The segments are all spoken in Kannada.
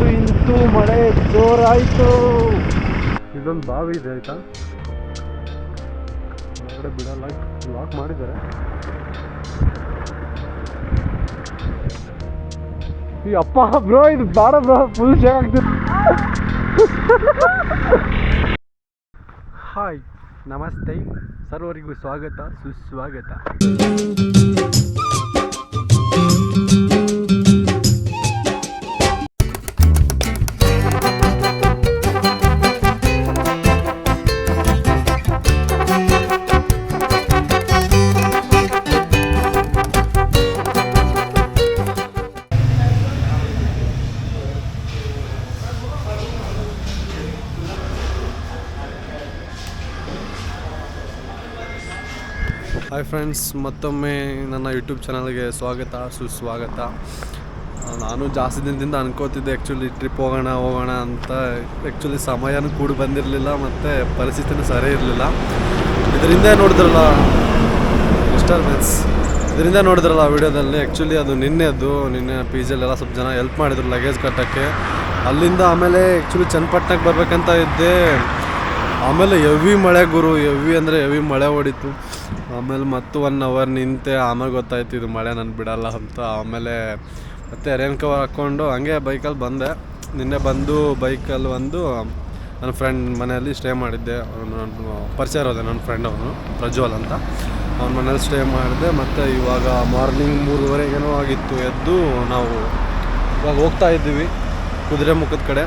ಇಂತು ಇಂತು ಮಳೆ ಜೋರಾಯಿತು. ಇದೊಂದು ಬಾವಿ ಇದೆ ಆಯ್ತಾ? ಹೊರಗಡೆ ಬಿಡಲ್ಲ ಲಾಕ್ ಮಾಡಿದ್ದಾರೆ. ಈ ಅಪ್ಪ ಬ್ರೋ ಇದು ಬಾಡ ಬ್ರೋ ಫುಲ್ ಶೇಕ್ ಆಗ್ತಿದೆ. ಹಾಯ್ ನಮಸ್ತೆ. ಸರ್ವರಿಗೂ ಸ್ವಾಗತ, ಸುಸ್ವಾಗತ. ಫ್ರೆಂಡ್ಸ್ ಮತ್ತೊಮ್ಮೆ ನನ್ನ ಯೂಟ್ಯೂಬ್ ಚಾನಲ್ಗೆ ಸ್ವಾಗತ, ಸುಸ್ವಾಗತ. ನಾನು ಜಾಸ್ತಿ ದಿನದಿಂದ ಅನ್ಕೋತಿದ್ದೆ ಆ್ಯಕ್ಚುಲಿ ಟ್ರಿಪ್ ಹೋಗೋಣ ಹೋಗೋಣ ಅಂತ. ಆ್ಯಕ್ಚುಲಿ ಸಮಯನೂ ಕೂಡ ಬಂದಿರಲಿಲ್ಲ, ಮತ್ತು ಪರಿಸ್ಥಿತಿನೂ ಸರಿ ಇರಲಿಲ್ಲ. ಇದರಿಂದ ನೋಡಿದ್ರಲ್ಲ ಡಿಸ್ಟರ್ಬೆನ್ಸ್ ಇದರಿಂದ ನೋಡಿದ್ರಲ್ಲ ವಿಡಿಯೋದಲ್ಲಿ ಆ್ಯಕ್ಚುಲಿ ಅದು ನಿನ್ನೆದ್ದು, ನಿನ್ನೆ ಪಿ ಜಿಲೆಲ್ಲ ಸ್ವಲ್ಪ ಜನ ಹೆಲ್ಪ್ ಮಾಡಿದ್ರು ಲಗೇಜ್ ಕಟ್ಟೋಕ್ಕೆ. ಅಲ್ಲಿಂದ ಆಮೇಲೆ ಆ್ಯಕ್ಚುಲಿ ಚನ್ನಪಟ್ಟಣಕ್ಕೆ ಬರಬೇಕಂತ ಇದ್ದೆ. ಆಮೇಲೆ ಎವಿ ಮಳೆ ಗುರು ಎವಿ ಅಂದರೆ ಎವಿ ಮಳೆ ಹೊಡಿತು. ಆಮೇಲೆ ಮತ್ತು ಒನ್ ಅವರ್ ನಿಂತೆ ಆಮೇಲೆ ಗೊತ್ತಾಯ್ತು ಇದು ಮಳೆ ನಾನು ಬಿಡಲ್ಲ ಅಂತ. ಆಮೇಲೆ ಮತ್ತೆ ರೇನ್ ಕವರ್ ಹಾಕ್ಕೊಂಡು ಹಂಗೆ ಬೈಕಲ್ಲಿ ಬಂದೆ. ನಿನ್ನೆ ಬಂದು ಬೈಕಲ್ಲಿ ಬಂದು ನನ್ನ ಫ್ರೆಂಡ್ ಮನೆಯಲ್ಲಿ ಸ್ಟೇ ಮಾಡಿದ್ದೆ. ಅವನು ಪರಿಚಯ ಇರೋದೆ ನನ್ನ ಫ್ರೆಂಡ್ ಅವನು, ಪ್ರಜ್ವಲ್ ಅಂತ. ಅವ್ನ ಮನೇಲಿ ಸ್ಟೇ ಮಾಡಿದೆ. ಮತ್ತು ಇವಾಗ ಮಾರ್ನಿಂಗ್ ಮೂರುವರೆಗೇನೋ ಆಗಿತ್ತು. ಎದ್ದು ನಾವು ಇವಾಗ ಹೋಗ್ತಾ ಇದ್ದೀವಿ, ಕುದುರೆ ಮುಖದ ಕಡೆ.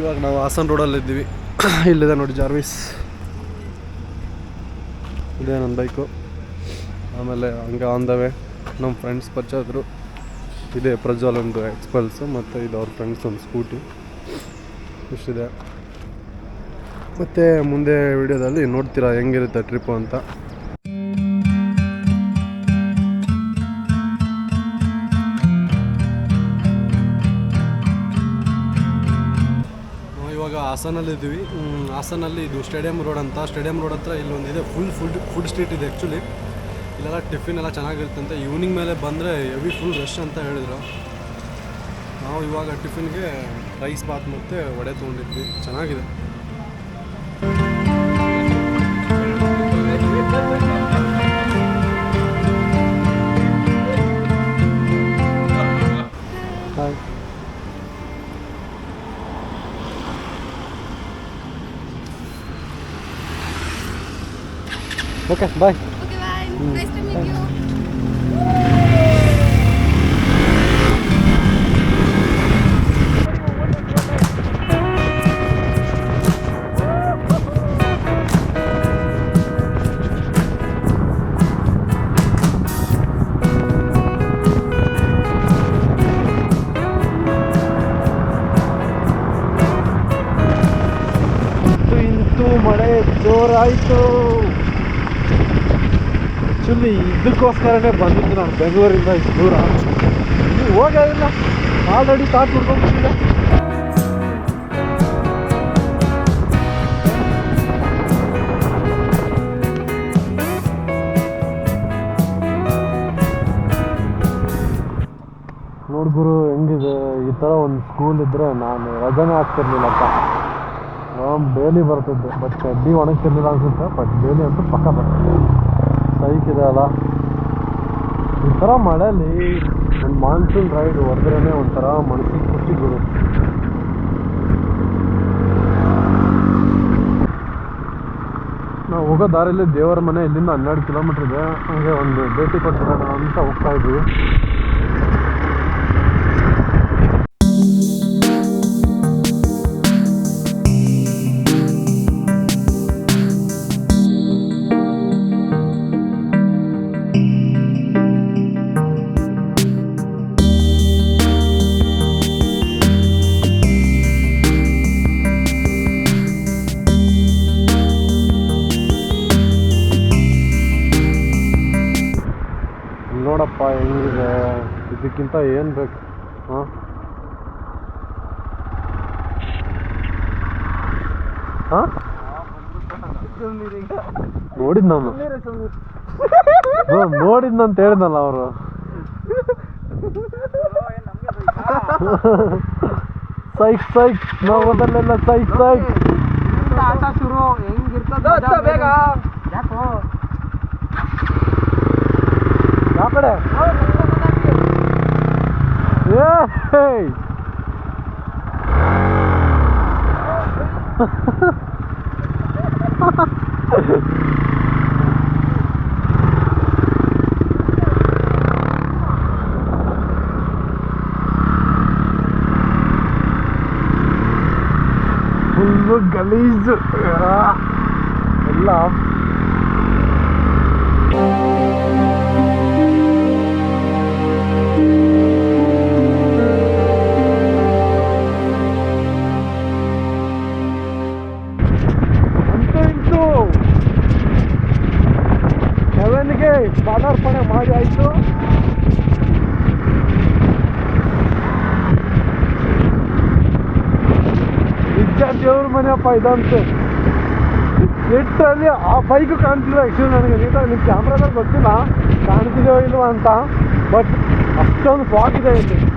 ಇವಾಗ ನಾವು ಹಾಸನ ರೋಡಲ್ಲಿ ಇದ್ದೀವಿ. ಇಲ್ಲಿದೆ ನೋಡಿ ಜಾರ್ವಿಸ್. ಇದೆ ನನ್ನ ಬೈಕು. ಆಮೇಲೆ ಹಂಗೆ ಆನ್ ದ ವೇ ನಮ್ಮ ಫ್ರೆಂಡ್ಸ್ ಪರಿಚಯದ್ರು ಇದೆ ಪ್ರಜ್ವಲ್ ಒಂದು ಎಕ್ಸ್ಪಲ್ಸು ಮತ್ತು ಇದು ಅವ್ರ ಫ್ರೆಂಡ್ಸ್ ಒಂದು ಸ್ಕೂಟಿ ಇಷ್ಟಿದೆ. ಮತ್ತು ಮುಂದೆ ವಿಡಿಯೋದಲ್ಲಿ ನೋಡ್ತೀರಾ ಹೆಂಗಿರುತ್ತೆ ಟ್ರಿಪ್ಪು ಅಂತ. ಇವಾಗ ಹಾಸನಲ್ಲಿ ಇದ್ದೀವಿ. ಹ್ಮ್, ಹಾಸನಲ್ಲಿ ಇದು ಸ್ಟೇಡಿಯಂ ರೋಡ್ ಅಂತ. ಸ್ಟೇಡಿಯಂ ರೋಡ್ ಹತ್ರ ಇಲ್ಲೊಂದಿದೆ ಫುಲ್ ಫುಡ್ ಫುಡ್ ಸ್ಟ್ರೀಟ್ ಇದೆ ಆ್ಯಕ್ಚುಲಿ ಇಲ್ಲೆಲ್ಲ ಟಿಫಿನ್ ಎಲ್ಲ ಚೆನ್ನಾಗಿರುತ್ತಂತೆ ಈವ್ನಿಂಗ್ ಮೇಲೆ ಬಂದರೆ ಹೆವಿ ಫುಲ್ ರಶ್ ಅಂತ ಹೇಳಿದ್ರು. ನಾವು ಇವಾಗ ಟಿಫಿನ್ಗೆ ರೈಸ್ ಬಾತ್ ಮತ್ತು ವಡೆ ತೊಗೊಂಡಿದ್ವಿ. ಚೆನ್ನಾಗಿದೆ. Okay bye Okay, bye. Nice to meet you. ಇಂತು ಇಂತು ಮಳೆ ಜೋರಾಯಿತು ಆ್ಯಕ್ಚುಲಿ ಇದಕ್ಕೋಸ್ಕರನೇ ಬಂದಿದ್ದು ನಾನು ಬೆಂಗಳೂರಿಂದ ಇಷ್ಟು ದೂರ. ಇಲ್ಲಿ ಹೋಗೋದಿಲ್ಲ ಆಲ್ರೆಡಿ ಸ್ಟಾರ್ಟ್ ಮಾಡ್ಕೊಂಡ್ಬಿಟ್ಟಿದೆ ನೋಡ್ ಗುರು, ಹೆಂಗಿದೆ? ಈ ಥರ ಒಂದು ಸ್ಕೂಲ್ ಇದ್ದರೆ ನಾನು ರಜಾನೇ ಆಗ್ತಿರ್ಲಿಲ್ಲಪ್ಪ. ಬೇಲಿ ಡೈಲಿ ಬರ್ತಿದ್ದೆ ಬಟ್ ಚಡ್ಡಿ ಒಣಗ್ತಿರ್ಲಿಲ್ಲ ಅನ್ಸುತ್ತೆ ಬಟ್ ಡೈಲಿ ಅಂತೂ ಪಕ್ಕ ಬರ್ತದೆ ಸೈಕ್ ಇದೆ ಅಲ್ಲ ಈ ಥರ ಮಳೆಯಲ್ಲಿ ಒಂದು ಮಾನ್ಸೂನ್ ರೈಡ್ ಹೊಡೆದ್ರೇ ಒಂಥರ ಮನಸ್ಸಿಗೆ ಖುಷಿ ಗುರು ನಾವು ಹೋಗೋ ದಾರಿಯಲ್ಲಿ ದೇವರ ಮನೆ ಇಲ್ಲಿಂದ ಹನ್ನೆರಡು ಕಿಲೋಮೀಟ್ರ್ ಇದೆ. ಹಾಗೆ ಒಂದು ಭೇಟಿ ಕೊಟ್ಟಿರೋಣ ಅಂತ ಹೋಗ್ತಾ ಇದ್ವಿ. ಹೆಂಗಿದೆ ಇದಕ್ಕಿಂತ ಏನು ಬೇಕು? ಹಾಂ? ಹಾಂ? ನೋಡಿದ್ ನಾನು. ನೋಡಿದ್ ಅಂತ ಹೇಳಿದ್ನಲ್ಲ ಅವರು. ಸೈಕ್ ಸೈಕ್ ನೋಡೋದಲ್ಲೆಲ್ಲ ಸೈಕ್ ಸೈಕ್. ಆಟ ಶುರು ಹೆಂಗಿರ್ತದ ಬೇಗ. ಇದಂತೆ ಎಟ್ಟಲ್ಲಿ ಆ ಬೈಕು ಕಾಣ್ತಿಲ್ಲ ಆ್ಯಕ್ಚುಲಿ ನನಗೆ. ನೀಟಾಗಿ ನಿಮ್ಮ ಕ್ಯಾಮ್ರಾದಲ್ಲಿ ಗೊತ್ತಿಲ್ಲ. ಕಾಣ್ತಿದೆಯೋ ಇಲ್ವಾ ಅಂತ. ಬಟ್ ಅಷ್ಟೊಂದು ಫಾಗ್ ಇದೆ ಇಲ್ಲಿ.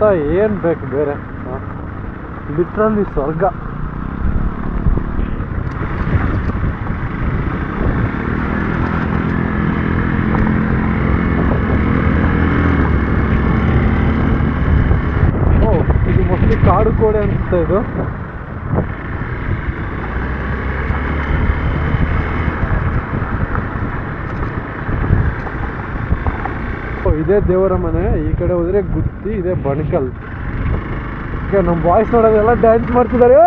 ಇದಕ್ಕಿಂತ ಏನು ಬೇಕು ಬೇರೆ? ಲಿಟ್ರಲಿ ಸ್ವರ್ಗ. ಓ ಇದು ಮೋಸ್ಟ್ಲಿ ಕಾಡು ಕೋಡೆ ಅಂತ ಇದು. ಇದೇ ದೇವರ ಮನೆ, ಈ ಕಡೆ ಹೋದ್ರೆ ಗುತ್ತಿ, ಇದೆ ಬಣಕಲ್. ಓಕೆ ನಮ್ಮ ಬಾಯ್ಸ್ ನೋಡೋದೆಲ್ಲ ಡ್ಯಾನ್ಸ್ ಮಾಡ್ತಿದ್ದಾರೆ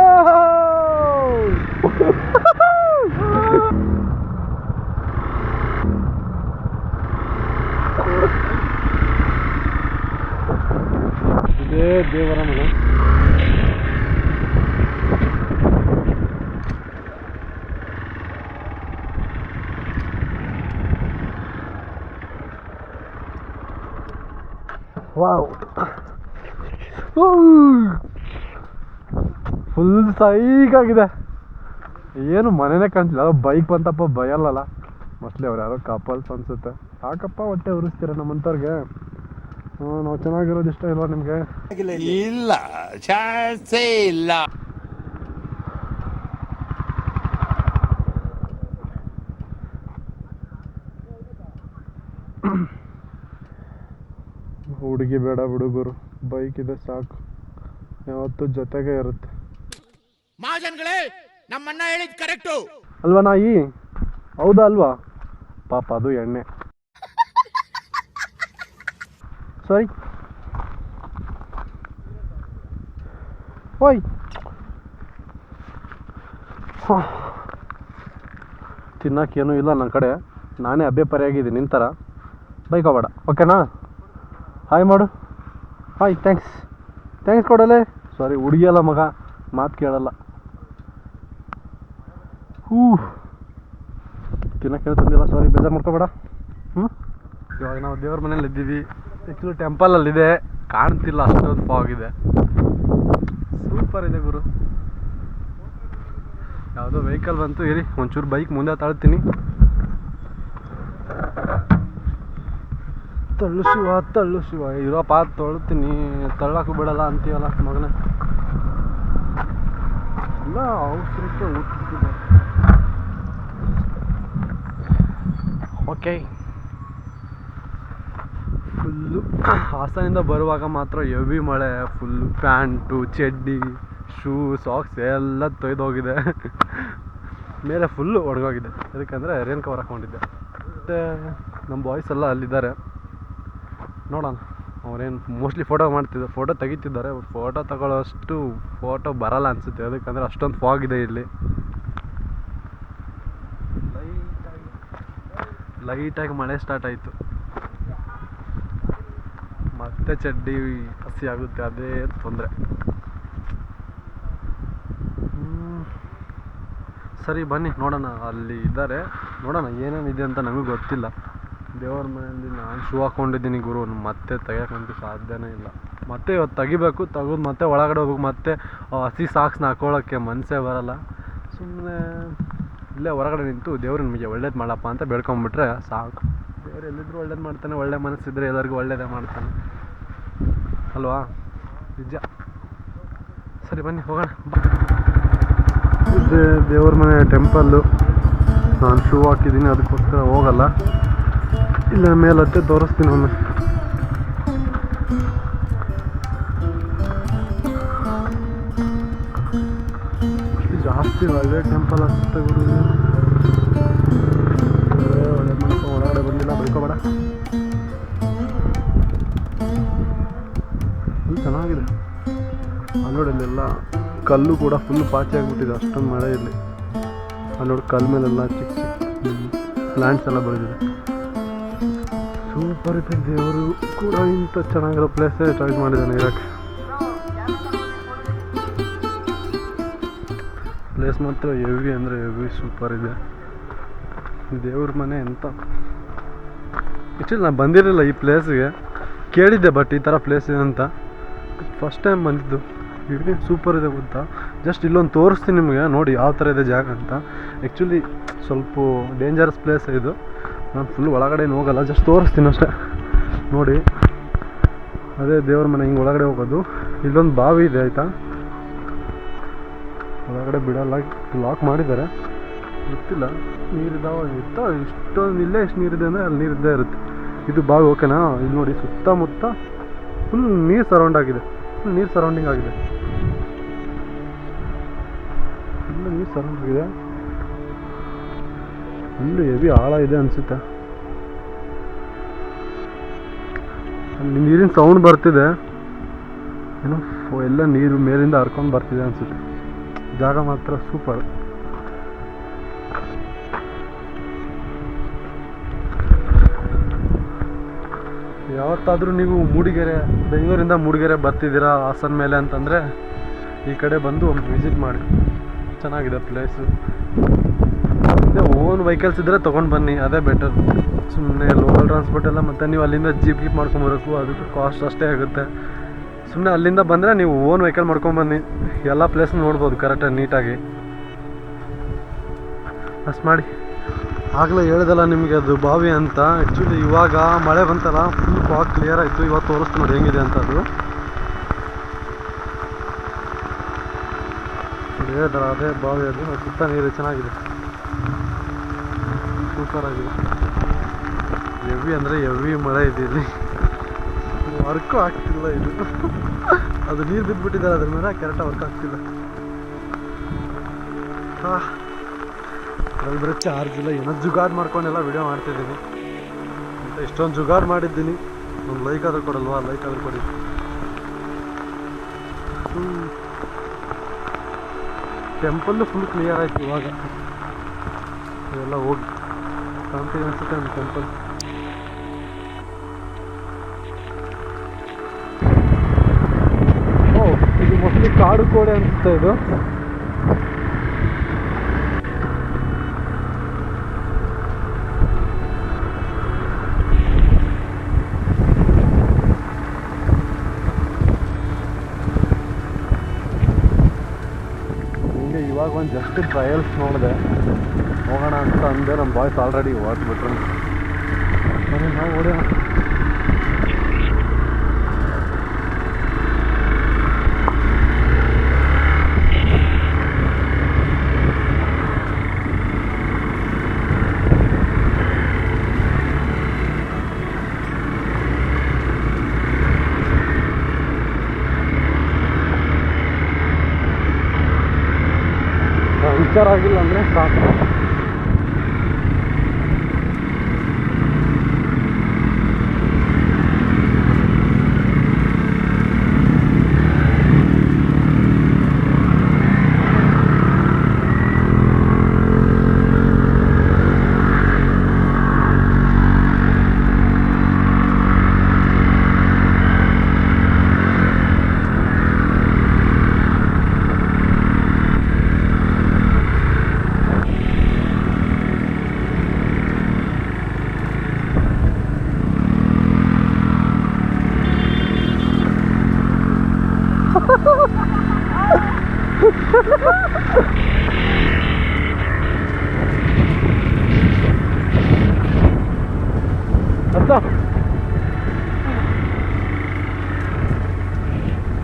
ಇದೇ ದೇವರ ಮನೆ ವಾವ್ ಫುಲ್ ಸೈಕಾಗಿದೆ ಏನು ಮನೆನೇ ಕಾಣ್ತಿಲ್ಲ. ಅದು ಬೈಕ್ ಬಂತಪ್ಪ ಬಯಲ್ಲಲ್ಲ ಮೋಸ್ಟ್ಲಿ ಅವ್ರು ಯಾರೋ ಕಪಲ್ಸ್ ಅನಿಸುತ್ತೆ. ಯಾಕಪ್ಪ ಹೊಟ್ಟೆ ಉರಿಸ್ತೀರ ನಮ್ಮಂಥವ್ರಿಗೆ? ಹ್ಞೂ ನಾವು ಚೆನ್ನಾಗಿರೋದು ಇಷ್ಟ ಇಲ್ವಾ ನಿಮಗೆ? ಇಲ್ಲ. ಚಾನ್ಸೇ ಇಲ್ಲ. ಹುಡುಗಿ ಬೇಡ ಹುಡುಗರು ಬೈಕ್ ಇದೆ ಸಾಕು. ಯಾವತ್ತೂ ಜೊತೆಗೆ ಇರುತ್ತೆ. ಮಹಾಜನ್ಗಳೇ ನಮ್ಮನ್ನ ಹೇಳಿದ್ ಕರೆಕ್ಟ್ ಅಲ್ವಾ ನಾಯಿ? ಹೌದಾ ಅಲ್ವಾ? ಪಾಪ ಅದು ಎಣ್ಣೆ. ಸಾರಿ. ಓಯ್. ತಿನ್ನಕ್ಕೇನೂ ಇಲ್ಲ ನನ್ನ ಕಡೆ. ನಾನೇ ಅಭ್ಯಪರಿಯಾಗಿದ್ದೀನಿ ನಿಂತರ. ಬೈಕೋಬೇಡ ಓಕೆನಾ? ಹಾಯ್ ಮಾಡು ಹಾಯ್ ಥ್ಯಾಂಕ್ಸ್ ಥ್ಯಾಂಕ್ಸ್ ಕೊಡಲೆ ಸಾರಿ ಹುಡುಗಿಯಲ್ಲ ಮಗ ಮಾತು ಕೇಳಲ್ಲ ಹೂ ತಿನ್ನಕ್ಕೆ ತಂದಿಲ್ಲ ಸಾರಿ ಬೇಜಾರು ಮಾಡ್ಕೋಬೇಡ ಹ್ಞೂ ಇವಾಗ ನಾವು ದೇವ್ರ ಮನೇಲಿ ಇದ್ದೀವಿ. ಆ್ಯಕ್ಚುಲಿ ಟೆಂಪಲಲ್ಲಿದೆ ಕಾಣ್ತಿಲ್ಲ ಅಷ್ಟೊಂದು ಫಾಗ್ ಇದೆ. ಸೂಪರ್ ಇದೆ ಗುರು. ಯಾವುದೋ ವೆಹಿಕಲ್ ಬಂತು. ಇರಿ, ಒಂಚೂರು ಬೈಕ್ ಮುಂದೆ ತಳ್ತೀನಿ. ತಳ್ಳು ಶಿವ ತಳ್ಳು ಶಿವ ಇರೋಪ್ಪ ತೊಳ್ತೀನಿ. ತಳ್ಳಕ್ಕೆ ಬಿಡಲ್ಲ ಅಂತೀವಲ್ಲ ಮಗನ. ಇಲ್ಲ ಅವಸರಕ್ಕೆ ಹುಟ್ಟಿದೆ. ಓಕೆ ಫುಲ್ಲು ಹಾಸನಿಂದ ಬರುವಾಗ ಮಾತ್ರ ಎವಿ ಮಳೆ ಫುಲ್ಲು ಪ್ಯಾಂಟು ಚಡ್ಡಿ ಶೂ ಸಾಕ್ಸ್ ಎಲ್ಲ ತೊಯ್ದೋಗಿದೆ. ಮೇಲೆ ಫುಲ್ಲು ಒಡಗೋಗಿದೆ ಅದಕ್ಕಂದರೆ ರೇನ್ ಕವರ್ ಹಾಕ್ಕೊಂಡಿದ್ದೆ ಮತ್ತು ನಮ್ಮ ಬಾಯ್ಸ್ ಎಲ್ಲ ಅಲ್ಲಿದ್ದಾರೆ. ನೋಡೋಣ. ಅವ್ರೇನು ಮೋಸ್ಟ್ಲಿ ಫೋಟೋ ಮಾಡ್ತಿದ್ದ ಫೋಟೋ ತೆಗಿತಿದ್ದಾರೆ ಫೋಟೋ ತಗೊಳ್ಳೋಷ್ಟು ಫೋಟೋ ಬರಲ್ಲ ಅನಿಸುತ್ತೆ. ಅದಕ್ಕಂದರೆ ಅಷ್ಟೊಂದು ಫಾಗ್ ಇದೆ ಇಲ್ಲಿ. ಲೈಟಾಗಿ ಮಳೆ ಸ್ಟಾರ್ಟ್ ಆಯಿತು. ಮತ್ತೆ ಚಡ್ಡಿ ಹಸಿ ಆಗುತ್ತೆ, ಅದೇ ತೊಂದರೆ. ಸರಿ, ಬನ್ನಿ, ನೋಡೋಣ. ಅಲ್ಲಿ ಇದ್ದಾರೆ. ನೋಡೋಣ ಏನೇನಿದೆ ಅಂತ ನನಗೂ ಗೊತ್ತಿಲ್ಲ. ದೇವ್ರ ಮನೆಯಲ್ಲಿ ನಾನು ಶೂ ಹಾಕ್ಕೊಂಡಿದ್ದೀನಿ ಗುರು ಮತ್ತೆ ತೆಗಿಯೋಕ್ಕಂತೂ ಸಾಧ್ಯನೇ ಇಲ್ಲ. ಮತ್ತೆ ಇವತ್ತು ತೆಗಿಬೇಕು, ತೆಗೆದು ಮತ್ತೆ ಒಳಗಡೆ ಹೋಗಬೇಕು, ಮತ್ತೆ ಹಸಿ ಸಾಕ್ಸ್ನ ಹಾಕ್ಕೊಳ್ಳೋಕ್ಕೆ ಮನಸ್ಸೇ ಬರಲ್ಲ. ಸುಮ್ಮನೆ ಇಲ್ಲೇ ಹೊರಗಡೆ ನಿಂತು ದೇವ್ರು ನಿಮಗೆ ಒಳ್ಳೇದು ಮಾಡಪ್ಪ ಅಂತ ಬೇಡ್ಕೊಂಬಿಟ್ರೆ ಸಾಕು. ದೇವ್ರು ಎಲ್ಲಿದ್ರು ಒಳ್ಳೇದು ಮಾಡ್ತಾನೆ, ಒಳ್ಳೆ ಮನಸ್ಸಿದ್ರೆ ಎಲ್ಲರಿಗೂ ಒಳ್ಳೇದೇ ಮಾಡ್ತಾನೆ. ಅಲ್ವಾ? ನಿಜ. ಸರಿ, ಬನ್ನಿ, ಹೋಗೋಣ. ದೇವ್ರ ಮನೆ ಟೆಂಪಲ್ಲು ನಾನು ಶೂ ಹಾಕಿದ್ದೀನಿ, ಅದಕ್ಕೋಸ್ಕರ ಹೋಗಲ್ಲ. ಇಲ್ಲ ಮೇಲತ್ತೆ ತೋರಿಸ್ತೀನಿ ಒಮ್ಮೆ. ಜಾಸ್ತಿ ಒಳ್ಳೆ ಟೆಂಪಲ್ ಅನ್ಸುತ್ತೆ ಗುರು. ಒಳ್ಳೆ ಒಳಗಡೆ ಬಂದಿಲ್ಲ, ಬೈಕೋಬೇಡ. ಇದು ಚೆನ್ನಾಗಿದೆ. ಅಲ್ಲೋಡಲ್ಲೆಲ್ಲ ಕಲ್ಲು ಕೂಡ ಫುಲ್ ಪಾಚಿ ಆಗಿಬಿಟ್ಟಿದೆ, ಅಷ್ಟೊಂದು ಮಳೆ ಇಲ್ಲಿ. ಅಲ್ಲಿ ನೋಡಿ ಕಲ್ಲು ಮೇಲೆಲ್ಲ ಚಿಕ್ಕ ಚಿಕ್ಕ ಪ್ಲ್ಯಾಂಟ್ಸ್ ಎಲ್ಲ ಬೆಳೆದಿದೆ. ಸೂಪರ್ ಇದೆ ದೇವರು ಕೂಡ ಇಂಥ ಚೆನ್ನಾಗಿರೋ ಪ್ಲೇಸೇ ಚಾಯ್ಸ್ ಮಾಡಿದ್ದಾನೆ ಇರೋಕ್ಕೆ ಪ್ಲೇಸ್ ಮಾತ್ರ ಹೆವಿ ಅಂದರೆ ಹೆವಿ ಸೂಪರ್ ಇದೆ. ದೇವ್ರ ಮನೆ ಅಂತ ಆ್ಯಕ್ಚುಲಿ ನಾನು ಬಂದಿರಲಿಲ್ಲ ಈ ಪ್ಲೇಸ್ಗೆ ಕೇಳಿದ್ದೆ ಬಟ್ ಈ ಥರ ಪ್ಲೇಸ್ ಇದೆ ಅಂತ. ಫಸ್ಟ್ ಟೈಮ್ ಬಂದಿದ್ದು. ಇಲ್ಲಿ ಸೂಪರ್ ಇದೆ ಗೊತ್ತಾ? ಜಸ್ಟ್ ಇಲ್ಲೊಂದು ತೋರಿಸ್ತೀನಿ ನಿಮಗೆ. ನೋಡಿ ಯಾವ ಥರ ಇದೆ ಜಾಗ ಅಂತ. ಆ್ಯಕ್ಚುಲಿ ಸ್ವಲ್ಪ ಡೇಂಜರಸ್ ಪ್ಲೇಸ್ ಇದು. ನಾನು ಫುಲ್ ಒಳಗಡೆ ಹೋಗಲ್ಲ ಜಸ್ಟ್ ತೋರಿಸ್ತೀನಿ ಅಷ್ಟೇ. ನೋಡಿ. ಅದೇ ದೇವ್ರ ಮನೆ ಹಿಂಗೆ ಒಳಗಡೆ ಹೋಗೋದು. ಇಲ್ಲೊಂದು ಬಾವಿ ಇದೆ, ಆಯಿತಾ? ಒಳಗಡೆ ಬಿಡಲ್ಲ ಲಾಕ್ ಮಾಡಿದ್ದಾರೆ. ಗೊತ್ತಿಲ್ಲ. ನೀರಿದ್ದಾವ ಇತ್ತ ಇಷ್ಟೊಂದು ಇಲ್ಲೇ ಎಷ್ಟು ನೀರಿದೆ ಅಂದರೆ ಅಲ್ಲಿ ನೀರಿದ್ದೇ ಇರುತ್ತೆ. ಇದು ಬಾವಿ ಓಕೆನಾ ಇಲ್ಲಿ ನೋಡಿ, ಸುತ್ತಮುತ್ತ ಫುಲ್ ನೀರು ಸರೌಂಡ್ ಆಗಿದೆ. ಫುಲ್ ನೀರು ಸರೌಂಡಿಂಗ್ ಆಗಿದೆ. ಫುಲ್ ನೀರು ಸರೌಂಡ್ ಆಗಿದೆ. ಫುಲ್ ಹೆವಿ ಆಳ ಇದೆ ಅನಿಸುತ್ತೆ ಅಲ್ಲಿ ನೀರಿನ ಸೌಂಡ್ ಬರ್ತಿದೆ ಏನೋ ಎಲ್ಲ ನೀರು ಮೇಲಿಂದ ಹರ್ಕೊಂಡು ಬರ್ತಿದೆ ಅನಿಸುತ್ತೆ ಜಾಗ ಮಾತ್ರ ಸೂಪರ್ ಯಾವತ್ತಾದರೂ ನೀವು ಮೂಡಿಗೆರೆ, ಬೆಂಗಳೂರಿಂದ ಮೂಡಿಗೆರೆ ಬರ್ತಿದ್ದೀರಾ ಹಾಸನ ಮೇಲೆ ಅಂತಂದರೆ ಈ ಕಡೆ ಬಂದು ಒಂದು ವಿಸಿಟ್ ಮಾಡಿ. ಚೆನ್ನಾಗಿದೆ ಪ್ಲೇಸು ಅದೇ ಓನ್ ವೆಹಿಕಲ್ಸ್ ಇದ್ದರೆ ತೊಗೊಂಡು ಬನ್ನಿ, ಅದೇ ಬೆಟರ್ ಸುಮ್ಮನೆ ಲೋಕಲ್ ಟ್ರಾನ್ಸ್ಪೋರ್ಟ್ ಎಲ್ಲ ಮತ್ತು ನೀವು ಅಲ್ಲಿಂದ ಜೀಪ್ ಗೀಪ್ ಮಾಡ್ಕೊಂಬರಬೇಕು ಅದಕ್ಕೆ ಕಾಸ್ಟ್ ಅಷ್ಟೇ ಆಗುತ್ತೆ. ಸುಮ್ಮನೆ ಅಲ್ಲಿಂದ ಬಂದರೆ ನೀವು ಓನ್ ವೆಹಿಕಲ್ ಮಾಡ್ಕೊಂಬನ್ನಿ ಎಲ್ಲ ಪ್ಲೇಸ್ ನೋಡ್ಬೋದು ಕರೆಕ್ಟಾಗಿ ನೀಟಾಗಿ ಅಷ್ಟು ಮಾಡಿ. ಆಗಲೇ ಹೇಳ್ದಲ್ಲ ನಿಮಗೆ ಅದು ಬಾವಿ ಅಂತ ಆ್ಯಕ್ಚುಲಿ ಇವಾಗ ಮಳೆ ಬಂತಲ್ಲ ಫುಲ್ ಫಾಗ್ ಕ್ಲಿಯರ್ ಆಯಿತು, ಇವಾಗ ತೋರಿಸ್ತು ನೋಡಿ ಹೆಂಗಿದೆ ಅಂತ ಅದು. ಹೇಳ್ದಲ್ಲ ಅದೇ ಬಾವಿ ಅದ್ ಸುತ್ತ ನೀರು ಚೆನ್ನಾಗಿದೆ. ಸೂಪರ್ ಆಗಿದೆ ಹೆವಿ ಅಂದರೆ ಹೆವಿ ಮಳೆ ಇದೆ ಇಲ್ಲಿ. ವರ್ಕು ಆಗ್ತಿಲ್ಲ ಇದು. ಅದು ನೀರು ಬಿದ್ದುಬಿಟ್ಟಿದ್ದಾರೆ ಅದ್ರ ಮೇಲೆ ಕರೆಕ್ಟಾಗಿ ವರ್ಕ್ ಆಗ್ತಿಲ್ಲ. ಹಾಂ. ಅದ್ರಲ್ಲಿ ಬರೀ ಚಾರ್ಜ್ ಇಲ್ಲ. ಏನೋ ಜುಗಾಡ್ ಮಾಡ್ಕೊಂಡೆಲ್ಲ ವಿಡಿಯೋ ಮಾಡ್ತಿದ್ದೀನಿ. ಅಂತ ಇಷ್ಟೊಂದು ಜುಗಾಡ್ ಮಾಡಿದ್ದೀನಿ. ಒಂದು ಲೈಕ್ ಆದರೂ ಕೊಡಲ್ವಾ? ಲೈಕ್ ಆದರೂ ಕೊಡಿ. ಟೆಂಪಲ್ಲು ಫುಲ್ ಕ್ಲಿಯರ್ ಆಯ್ತು ಇವಾಗ. ಎಲ್ಲ ಹೋಗಿ. ಕಾಣ್ತೀವಿ ಅನ್ಸುತ್ತೆ ನಮ್ಮ ಟೆಂಪಲ್ ಓ ಇದು ಮೋಸ್ಟ್ಲಿ ಕಾಡು ಕೋಡೆ ಅನಿಸುತ್ತೆ ಇದು. ಒಂದು ಜಸ್ಟ್ ಟ್ರಯಲ್ಸ್ ನೋಡಿದೆ. ಹೋಗೋಣ ಅಂತ ಅಂದೆ ನಮ್ಮ ಬಾಯ್ಸ್ ಆಲ್ರೆಡಿ ಹೊರಟ್ಬಿಟ್ರು ಬನ್ನಿ ನಾವು ಹೊಡೆಯೋಣ ಆಗಿಲ್ಲ ಅಂದರೆ ಸಾಕು.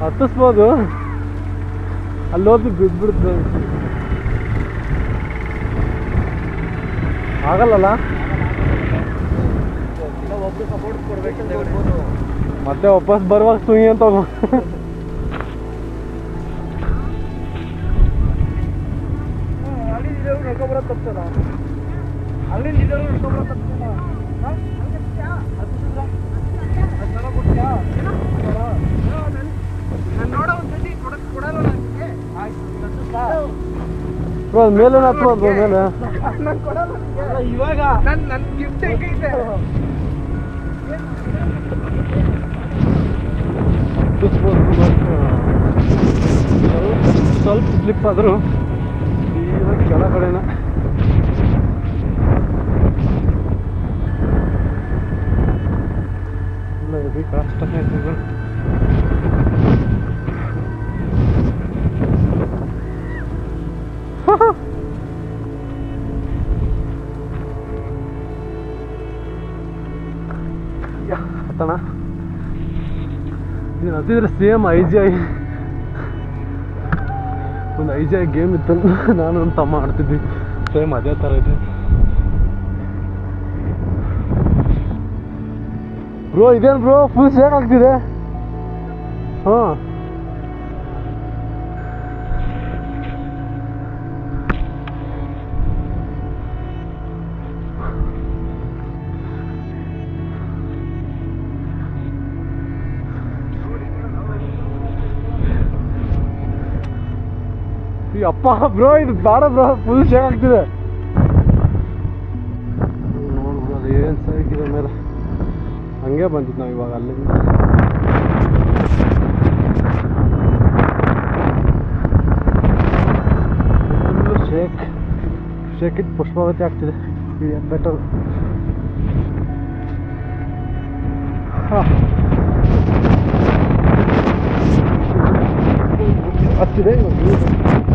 ಹತ್ತಿಸ್ಬೋದು. ಅಲ್ಲೋಗಿ ಬಿದ್ದುಬಿಡುತ್ತೆ ಆಗಲ್ಲಲ್ಲ? ಮತ್ತೆ ವಾಪಸ್ ಬರುವಾಗ ಸುಯಿ ಅಂತ ಮೇಲೆ ಹತ್ಬೋದು ಮೇಲೆ? ನನ್ ಕೊಡಲ್ಲ ನಿನ್ಗೆ. ಇವಾಗ ನನ್ನ ನನ್ನ ಗಿಫ್ಟ್ ಹೆಂಗೈತೆ ಹತ್ತಿಸ್ಬೋದು ಸ್ವಲ್ಪ ಸ್ಲಿಪ್ ಆದರೂ ಇವಾಗ ಕೆಳಗಡೆನ ಇಲ್ಲ ಇದು ಕಷ್ಟ ಆಯ್ತು ಹತ್ತಣ ನೀನು ಹತ್ತಿದ್ರೆ ಸೇಮ್ ಐ ಜಿ ಐ ಒಂದು ಐ ಜಿ ಐ ಗೇಮ್ ಇತ್ತು ನಾನು ನಮ್ಮ ತಮ್ಮ ಆಡ್ತಿದ್ವಿ ಸೇಮ್ ಅದೇ ಥರ ಇದೆ. ಬ್ರೋ ಇದೇನು ಬ್ರೋ ಫುಲ್ ಶೇಕ್ ಆಗ್ತಿದೆ. ಹಾಂ. ಅಪ್ಪ ಬ್ರೋ ಇದು ಬೇಡ ಬ್ರೋ ಫುಲ್ ಶೇಕ್ ಆಗ್ತಿದೆ. ನೋಡು ಬ್ರೋ ಅದು ಏನು ಸರಿಕಿದೆ ಮೇಲೆ. ಹಂಗೆ ಬಂದಿದ್ದು ನಾವು ಇವಾಗ ಅಲ್ಲಿಂದ. ಫುಲ್ಲು ಶೇಕ್ ಶೇಕ್ ಇಟ್ಟು ಪುಷ್ಪಾವತಿ ಆಗ್ತಿದೆ ಇದು ಬೆಟರ್ ಹತ್ತಿದೆ ಇವಾಗ.